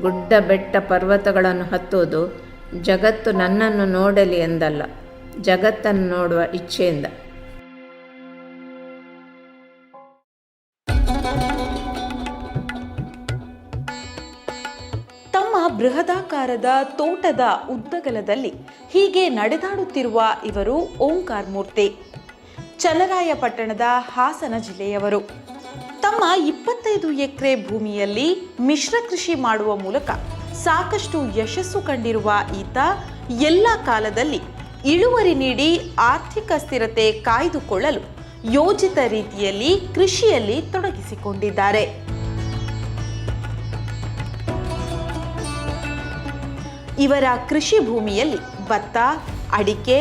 ಗುಡ್ಡ ಬೆಟ್ಟ ಪರ್ವತಗಳನ್ನು ಹತ್ತುವುದು ಜಗತ್ತು ನನ್ನನ್ನು ನೋಡಲಿ ಎಂದಲ್ಲ, ಜಗತ್ತನ್ನು ನೋಡುವ ಇಚ್ಛೆಯಿಂದ. ತಮ್ಮ ಬೃಹದಾಕಾರದ ತೋಟದ ಉದ್ದಗಲದಲ್ಲಿ ಹೀಗೆ ನಡೆದಾಡುತ್ತಿರುವ ಇವರು ಓಂಕಾರ ಮೂರ್ತಿ ಚನ್ನರಾಯಪಟ್ಟಣದ ಹಾಸನ ಜಿಲ್ಲೆಯವರು. ತಮ್ಮ ಇಪ್ಪತ್ತೈದು ಎಕರೆ ಭೂಮಿಯಲ್ಲಿ ಮಿಶ್ರ ಕೃಷಿ ಮಾಡುವ ಮೂಲಕ ಸಾಕಷ್ಟು ಯಶಸ್ಸು ಕಂಡಿರುವ ಈತ ಎಲ್ಲ ಕಾಲದಲ್ಲಿ ಇಳುವರಿ ನೀಡಿ ಆರ್ಥಿಕ ಸ್ಥಿರತೆ ಕಾಯ್ದುಕೊಳ್ಳಲು ಯೋಜಿತ ರೀತಿಯಲ್ಲಿ ಕೃಷಿಯಲ್ಲಿ ತೊಡಗಿಸಿಕೊಂಡಿದ್ದಾರೆ. ಇವರ ಕೃಷಿ ಭೂಮಿಯಲ್ಲಿ ಭತ್ತ, ಅಡಿಕೆ,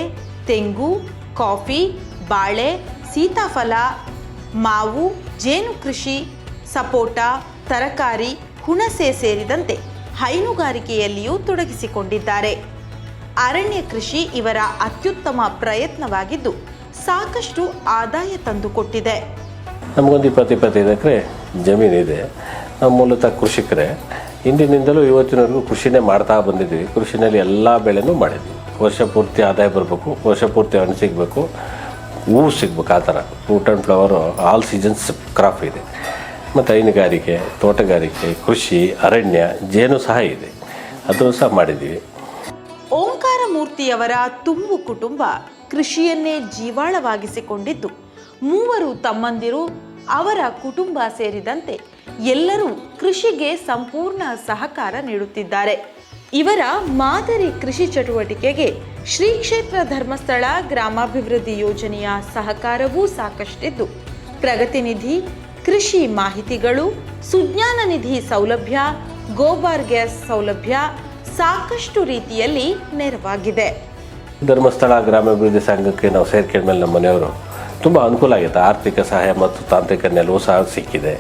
ತೆಂಗು, ಕಾಫಿ, ಬಾಳೆ, ಸೀತಾಫಲ ಮಾವು, ಜೇನು ಕೃಷಿ, ಸಪೋಟ, ತರಕಾರಿ, ಹುಣಸೆ ಸೇರಿದಂತೆ ಹೈನುಗಾರಿಕೆಯಲ್ಲಿಯೂ ತೊಡಗಿಸಿಕೊಂಡಿದ್ದಾರೆ. ಅರಣ್ಯ ಕೃಷಿ ಇವರ ಅತ್ಯುತ್ತಮ ಪ್ರಯತ್ನವಾಗಿದ್ದು ಸಾಕಷ್ಟು ಆದಾಯ ತಂದುಕೊಟ್ಟಿದೆ. ನಮಗೊಂದು ಇಪ್ಪತ್ತು ಇಪ್ಪತ್ತೈದು ಎಕರೆ ಜಮೀನಿದೆ ನಮ್ಮ ಮೂಲತಃ ಕೃಷಿಕರೇ, ಹಿಂದಿನಿಂದಲೂ ಇವತ್ತಿನವರೆಗೂ ಕೃಷಿನೇ ಮಾಡ್ತಾ ಬಂದಿದ್ದೀವಿ. ಕೃಷಿನಲ್ಲಿ ಎಲ್ಲ ಬೆಳೆನೂ ಮಾಡಿದ್ವಿ ವರ್ಷ ಪೂರ್ತಿ ಆದಾಯ ಬರಬೇಕು, ವರ್ಷ ಪೂರ್ತಿ ಹಣ್ಣು ಸಿಗಬೇಕು. ಹೂವು ಸಿಗ್ಬೇಕು ಆ ಥರ. Fruit and flower all seasons crop ಇದೆ. ಮತ್ತು ಹೈನುಗಾರಿಕೆ, ತೋಟಗಾರಿಕೆ, ಕೃಷಿ, ಅರಣ್ಯ, ಜೇನು ಸಹ ಇದೆ. ಅದು ಸಹ ಮಾಡಿದ್ದೀವಿ. ಓಂಕಾರ ಮೂರ್ತಿಯವರ ತುಂಬು ಕುಟುಂಬ ಕೃಷಿಯನ್ನೇ ಜೀವಾಳವಾಗಿಸಿಕೊಂಡಿದ್ದು. ಮೂವರು ತಮ್ಮಂದಿರು, ಅವರ ಕುಟುಂಬ ಸೇರಿದಂತೆ ಎಲ್ಲರೂ ಕೃಷಿಗೆ ಸಂಪೂರ್ಣ ಸಹಕಾರ ನೀಡುತ್ತಿದ್ದಾರೆ. ಇವರ ಮಾದರಿ ಕೃಷಿ ಚಟುವಟಿಕೆಗೆ ಶ್ರೀ ಕ್ಷೇತ್ರ ಧರ್ಮಸ್ಥಳ ಗ್ರಾಮಾಭಿವೃದ್ಧಿ ಯೋಜನೆಯ ಸಹಕಾರವೂ ಸಾಕಷ್ಟಿದ್ದು. ಪ್ರಗತಿ ನಿಧಿ, ಕೃಷಿ ಮಾಹಿತಿಗಳು, ಸುಜ್ಞಾನ ನಿಧಿ ಸೌಲಭ್ಯ, ಗೋಬಾರ್ ಗ್ಯಾಸ್ ಸೌಲಭ್ಯ ಸಾಕಷ್ಟು ರೀತಿಯಲ್ಲಿ ನೆರವಾಗಿದೆ. ಧರ್ಮಸ್ಥಳ ಗ್ರಾಮಾಭಿವೃದ್ಧಿ ಸಂಘಕ್ಕೆ ನಾವು ಸೇರ್ಕೊಂಡ್ಮೇಲೆ ನಮ್ಮ ಮನೆಯವರು ತುಂಬ ಅನುಕೂಲ ಆಗಿದೆ ಆರ್ಥಿಕ ಸಹಾಯ ಮತ್ತು ತಾಂತ್ರಿಕ ನೆಲವು ಸಹ ಸಿಕ್ಕಿದೆ.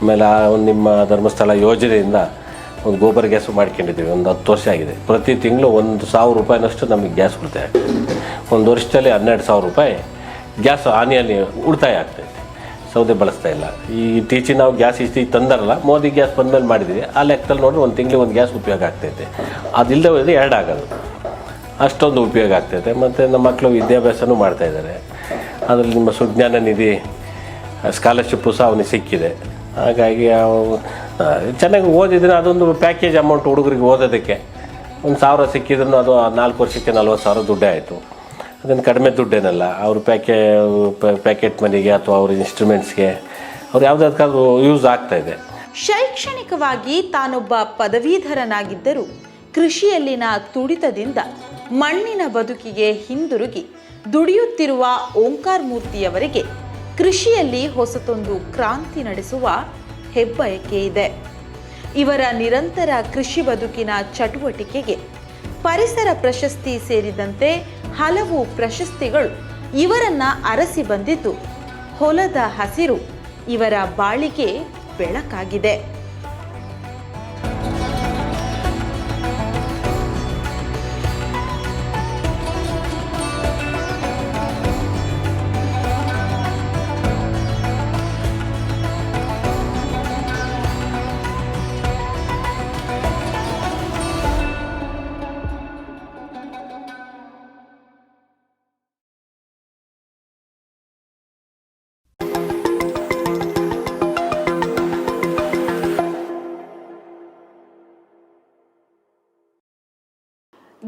ಆಮೇಲೆ ನಿಮ್ಮ ಧರ್ಮಸ್ಥಳ ಯೋಜನೆಯಿಂದ ಒಂದು ಗೋಬರ್ ಗ್ಯಾಸು ಮಾಡ್ಕೊಂಡಿದ್ದೀವಿ, ಒಂದು ಹತ್ತು ವರ್ಷ ಆಗಿದೆ. ಪ್ರತಿ ತಿಂಗಳು ಒಂದು ಸಾವಿರ ರೂಪಾಯಿನಷ್ಟು ನಮಗೆ ಗ್ಯಾಸ್ ಉಳಿತಾಯ ಒಂದು ವರ್ಷದಲ್ಲಿ ಹನ್ನೆರಡು ಸಾವಿರ ರೂಪಾಯಿ ಗ್ಯಾಸ್ ಹಾನಿಯಲ್ಲಿ ಉಳಿತಾಯ ಆಗ್ತೈತೆ. ಸೌದೆ ಬಳಸ್ತಾ ಇಲ್ಲ. ಈ ಇತ್ತೀಚಿನ ನಾವು ಗ್ಯಾಸ್ ಇಷ್ಟು ತಂದರಲ್ಲ, ಮೋದಿ ಗ್ಯಾಸ್ ಬಂದಮೇಲೆ ಮಾಡಿದ್ದೀವಿ. ಆ ಲೆಕ್ಕದಲ್ಲಿ ನೋಡಿದ್ರೆ ಒಂದು ತಿಂಗಳಿಗೆ ಒಂದು ಗ್ಯಾಸ್ ಉಪಯೋಗ ಆಗ್ತೈತೆ. ಅದಿಲ್ಲದೆ ಹೋದರೆ ಎರಡು ಆಗೋದು ಅಷ್ಟೊಂದು ಉಪಯೋಗ ಆಗ್ತೈತೆ. ಮತ್ತು ನಮ್ಮ ಮಕ್ಕಳು ವಿದ್ಯಾಭ್ಯಾಸನೂ ಮಾಡ್ತಾ ಇದ್ದಾರೆ. ಅದರಲ್ಲಿ ನಿಮ್ಮ ಸುಜ್ಞಾನ ನಿಧಿ ಸ್ಕಾಲರ್ಶಿಪ್ಪು ಸಹ ಅವನಿಗೆ ಸಿಕ್ಕಿದೆ. ಹಾಗಾಗಿ ಚೆನ್ನಾಗಿ ಓದಿದ್ರೆ ಅದೊಂದು ಪ್ಯಾಕೇಜ್ ಅಮೌಂಟ್ ಹುಡುಗರಿಗೆ ಓದೋದಕ್ಕೆ. ಒಂದು ಸಾವಿರ ಸಿಕ್ಕಿದ್ರು ಅದು ನಾಲ್ಕು ವರ್ಷಕ್ಕೆ ನಲ್ವತ್ತು ಸಾವಿರ ದುಡ್ಡೇ ಆಯಿತು. ಅದನ್ನು ಕಡಿಮೆ ದುಡ್ಡೇನಲ್ಲ. ಅವ್ರ ಪ್ಯಾಕೇ ಪ್ಯಾಕೆಟ್ ಮನಿಗೆ ಅಥವಾ ಅವ್ರ ಇನ್ಸ್ಟ್ರೂಮೆಂಟ್ಸ್ಗೆ ಅವ್ರು ಯಾವುದಾದ್ರೂ ಯೂಸ್ ಆಗ್ತಾ ಇದೆ. ಶೈಕ್ಷಣಿಕವಾಗಿ ತಾನೊಬ್ಬ ಪದವೀಧರನಾಗಿದ್ದರೂ ಕೃಷಿಯಲ್ಲಿನ ತುಡಿತದಿಂದ ಮಣ್ಣಿನ ಬದುಕಿಗೆ ಹಿಂದಿರುಗಿ ದುಡಿಯುತ್ತಿರುವ ಓಂಕಾರ ಮೂರ್ತಿಯವರಿಗೆ ಕೃಷಿಯಲ್ಲಿ ಹೊಸತೊಂದು ಕ್ರಾಂತಿ ನಡೆಸುವ ಹೆಬ್ಬಯಕೆ ಇದೆ. ಇವರ ನಿರಂತರ ಕೃಷಿ ಬದುಕಿನ ಚಟುವಟಿಕೆಗೆ ಪರಿಸರ ಪ್ರಶಸ್ತಿ ಸೇರಿದಂತೆ ಹಲವು ಪ್ರಶಸ್ತಿಗಳು ಇವರನ್ನ ಅರಸಿ ಬಂದಿದ್ದು, ಹೊಲದ ಹಸಿರು ಇವರ ಬಾಳಿಗೆ ಬೆಳಕಾಗಿದೆ.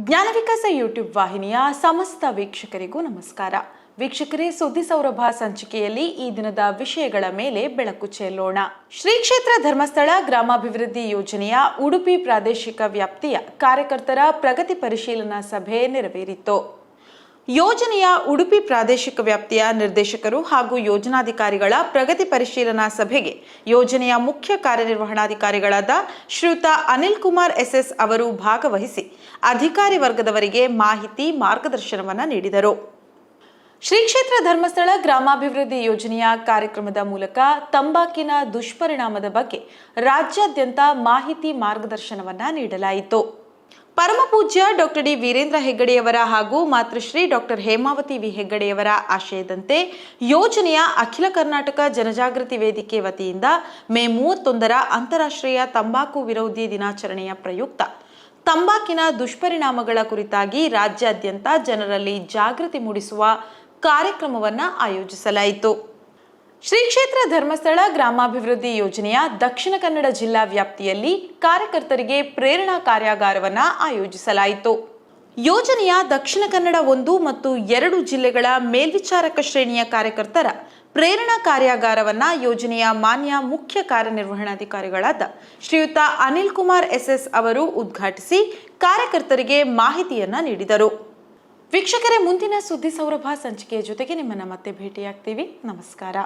ಜ್ಞಾನ ವಿಕಾಸ ಯೂಟ್ಯೂಬ್ ವಾಹಿನಿಯ ಸಮಸ್ತ ವೀಕ್ಷಕರಿಗೂ ನಮಸ್ಕಾರ. ವೀಕ್ಷಕರೇ, ಸುದ್ದಿ ಸೌರಭ ಸಂಚಿಕೆಯಲ್ಲಿ ಈ ದಿನದ ವಿಷಯಗಳ ಮೇಲೆ ಬೆಳಕು ಚೆಲ್ಲೋಣ. ಶ್ರೀ ಕ್ಷೇತ್ರ ಧರ್ಮಸ್ಥಳ ಗ್ರಾಮಾಭಿವೃದ್ಧಿ ಯೋಜನೆಯ ಉಡುಪಿ ಪ್ರಾದೇಶಿಕ ವ್ಯಾಪ್ತಿಯ ಕಾರ್ಯಕರ್ತರ ಪ್ರಗತಿ ಪರಿಶೀಲನಾ ಸಭೆ ನೆರವೇರಿತು ಯೋಜನೆಯ ಉಡುಪಿ ಪ್ರಾದೇಶಿಕ ವ್ಯಾಪ್ತಿಯ ನಿರ್ದೇಶಕರು ಹಾಗೂ ಯೋಜನಾಧಿಕಾರಿಗಳ ಪ್ರಗತಿ ಪರಿಶೀಲನಾ ಸಭೆಗೆ ಯೋಜನೆಯ ಮುಖ್ಯ ಕಾರ್ಯನಿರ್ವಹಣಾಧಿಕಾರಿಗಳಾದ ಶ್ರೀಯುತ ಅನಿಲ್ ಕುಮಾರ್ ಎಸ್ಎಸ್ ಅವರು ಭಾಗವಹಿಸಿ ಅಧಿಕಾರಿ ವರ್ಗದವರಿಗೆ ಮಾಹಿತಿ, ಮಾರ್ಗದರ್ಶನವನ್ನು ನೀಡಿದರು. ಶ್ರೀ ಕ್ಷೇತ್ರ ಧರ್ಮಸ್ಥಳ ಗ್ರಾಮಾಭಿವೃದ್ಧಿ ಯೋಜನೆಯ ಕಾರ್ಯಕ್ರಮದ ಮೂಲಕ ತಂಬಾಕಿನ ದುಷ್ಪರಿಣಾಮದ ಬಗ್ಗೆ ರಾಜ್ಯಾದ್ಯಂತ ಮಾಹಿತಿ, ಮಾರ್ಗದರ್ಶನವನ್ನು ನೀಡಲಾಯಿತು. ಪರಮಪೂಜ್ಯ ಡಾಕ್ಟರ್ ಡಿ. ವೀರೇಂದ್ರ ಹೆಗ್ಗಡೆಯವರ ಹಾಗೂ ಮಾತೃಶ್ರೀ ಡಾಕ್ಟರ್ ಹೇಮಾವತಿ ವಿ. ಹೆಗ್ಗಡೆಯವರ ಆಶಯದಂತೆ ಯೋಜನೆಯ ಅಖಿಲ ಕರ್ನಾಟಕ ಜನಜಾಗೃತಿ ವೇದಿಕೆ ವತಿಯಿಂದ ಮೇ ಮೂವತ್ತೊಂದರ ಅಂತಾರಾಷ್ಟ್ರೀಯ ತಂಬಾಕು ವಿರೋಧಿ ದಿನಾಚರಣೆಯ ಪ್ರಯುಕ್ತ ತಂಬಾಕಿನ ದುಷ್ಪರಿಣಾಮಗಳ ಕುರಿತಾಗಿ ರಾಜ್ಯಾದ್ಯಂತ ಜನರಲ್ಲಿ ಜಾಗೃತಿ ಮೂಡಿಸುವ ಕಾರ್ಯಕ್ರಮವನ್ನು ಆಯೋಜಿಸಲಾಯಿತು. ಶ್ರೀ ಕ್ಷೇತ್ರ ಧರ್ಮಸ್ಥಳ ಗ್ರಾಮಾಭಿವೃದ್ಧಿ ಯೋಜನೆಯ ದಕ್ಷಿಣ ಕನ್ನಡ ಜಿಲ್ಲಾ ವ್ಯಾಪ್ತಿಯಲ್ಲಿ ಕಾರ್ಯಕರ್ತರಿಗೆ ಪ್ರೇರಣಾ ಕಾರ್ಯಾಗಾರವನ್ನು ಆಯೋಜಿಸಲಾಯಿತು. ಯೋಜನೆಯ ದಕ್ಷಿಣ ಕನ್ನಡ ಒಂದು ಮತ್ತು ಎರಡು ಜಿಲ್ಲೆಗಳ ಮೇಲ್ವಿಚಾರಕ ಶ್ರೇಣಿಯ ಕಾರ್ಯಕರ್ತರ ಪ್ರೇರಣಾ ಕಾರ್ಯಾಗಾರವನ್ನ ಯೋಜನೆಯ ಮಾನ್ಯ ಮುಖ್ಯ ಕಾರ್ಯನಿರ್ವಹಣಾಧಿಕಾರಿಗಳಾದ ಶ್ರೀಯುತ ಅನಿಲ್ ಕುಮಾರ್ ಎಸ್ಎಸ್ ಅವರು ಉದ್ಘಾಟಿಸಿ ಕಾರ್ಯಕರ್ತರಿಗೆ ಮಾಹಿತಿಯನ್ನ ನೀಡಿದರು. ವೀಕ್ಷಕರೇ, ಮುಂದಿನ ಸುದ್ದಿ ಸೌರಭ ಸಂಚಿಕೆಯ ಜೊತೆಗೆ ನಿಮ್ಮನ್ನ ಮತ್ತೆ ಭೇಟಿಯಾಗ್ತೀವಿ. ನಮಸ್ಕಾರ.